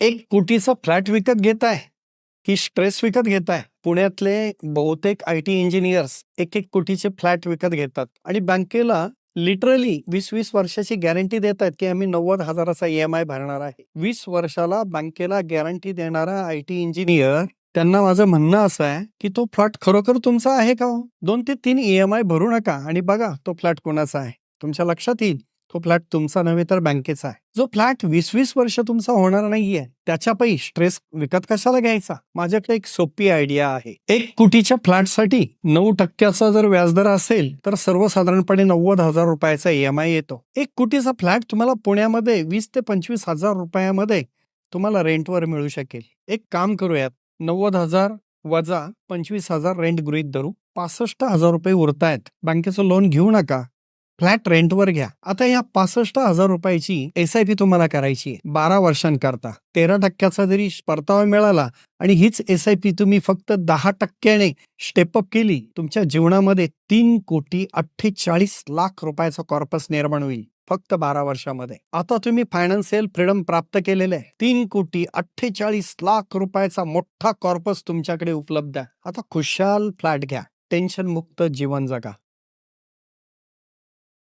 एक कोटीचा फ्लॅट विकत घेताय की स्ट्रेस विकत घेताय? पुण्यातले बहुतेक आय टी इंजिनियर्स एक एक कोटीचे फ्लॅट विकत घेतात आणि बँकेला लिटरली वीस वीस वर्षाची गॅरंटी देत आहेत की आम्ही नव्वद हजाराचा ई एम आय भरणार आहे. वीस वर्षाला बँकेला गॅरंटी देणारा आय टी इंजिनियर त्यांना माझं म्हणणं असं आहे की तो फ्लॅट खरोखर तुमचा आहे का हो? दोन ते तीन ई एम आय भरू नका आणि बघा तो फ्लॅट कोणाचा आहे. तुमच्या लक्षात येईल. तो फ्लॅट तुमचा नव्हे तर बँकेचा आहे. जो फ्लॅट वीस वीस वर्ष तुमचा होणार नाहीये त्याच्या पै स्ट्रेस विकत कशाला घ्यायचा? माझ्याकडे एक सोपी आयडिया आहे. एक कोटीच्या फ्लॅटसाठी नऊ टक्क्याचा जर व्याजदर असेल तर सर्वसाधारणपणे नव्वद हजार रुपयाचा ई एम आय येतो. एक कोटीचा फ्लॅट तुम्हाला पुण्यामध्ये वीस ते पंचवीस हजार रुपयामध्ये तुम्हाला रेंटवर मिळू शकेल. एक काम करूयात नव्वद हजार वजा पंचवीस हजार रेंट गृहित धरू. पासष्ट हजार रुपये उरतायत. बँकेचं लोन घेऊ नका. फ्लॅट रेंटवर घ्या. आता या पासष्ट हजार रुपयाची एस आय पी तुम्हाला करायची बारा वर्षांकरता. तेरा टक्क्याचा जरी परतावा मिळाला आणि हीच एस आय पी तुम्ही फक्त दहा टक्क्याने स्टेपअप केली तुमच्या जीवनामध्ये तीन कोटी अठ्ठेचाळीस लाख रुपयाचा कॉर्पस निर्माण होईल. फक्त बारा वर्षामध्ये. आता तुम्ही फायनान्शियल फ्रीडम प्राप्त केलेले आहे. तीन कोटी अठ्ठेचाळीस लाख रुपयाचा मोठा कॉर्पस तुमच्याकडे उपलब्ध आहे. आता खुशाल फ्लॅट घ्या. टेन्शन मुक्त जीवन जगा.